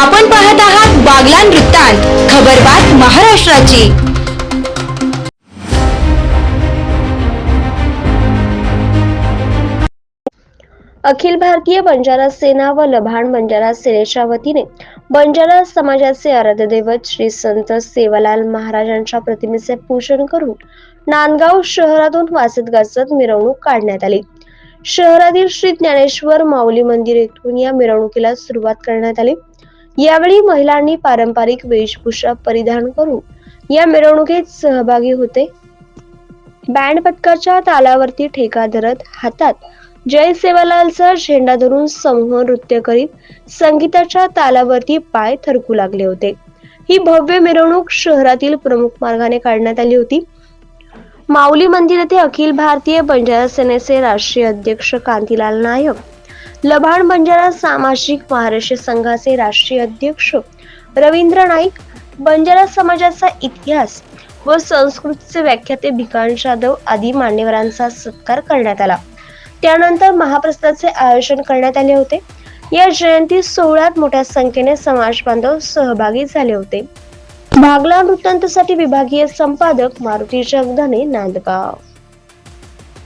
आपण पाहत आहात बागलान वृत्तांत खबरबात महाराष्ट्राची. अखिल भारतीय बंजारा सेना व लभाण बंजारा सेनेच्या वतीने बंजारा समाजाचे आराध्यदैवत श्री संत सेवालाल महाराजांच्या प्रतिमेचे पूजन करून नांदगाव शहरातून वाचत गाजत मिरवणूक काढण्यात आली. शहरातील श्री ज्ञानेश्वर माऊली मंदिर येथून या मिरवणुकीला सुरुवात करण्यात आली. यावेळी महिलांनी पारंपरिक वेशभूषा परिधान करून या मिरवणुकीत सहभागी होते. बँड पथकाच्या तालावरती ठेका धरत हातात जय सेवालालचा झेंडा धरून समूह नृत्य करीत संगीताच्या तालावरती पाय थरकू लागले होते. ही भव्य मिरवणूक शहरातील प्रमुख मार्गाने काढण्यात आली होती. माऊली मंदिर येथे अखिल भारतीय बंजारा सेनेचे राष्ट्रीय अध्यक्ष कांतीलाल नायक लभाण बंजारा सामाजिक महाराष्ट्र संघाचे राष्ट्रीय अध्यक्ष रवींद्र नाईक बंजारा समाजाचा इतिहास व संस्कृतीचे व्याख्याते भिकाण जाधव आदी मान्यवरांचा सत्कार करण्यात आला. त्यानंतर महाप्रसादाचे आयोजन करण्यात आले होते. या जयंती सोहळ्यात मोठ्या संख्येने समाज बांधव सहभागी झाले होते. भागला वृत्तांतसाठी विभागीय संपादक मारुती जगदाने नांदगाव.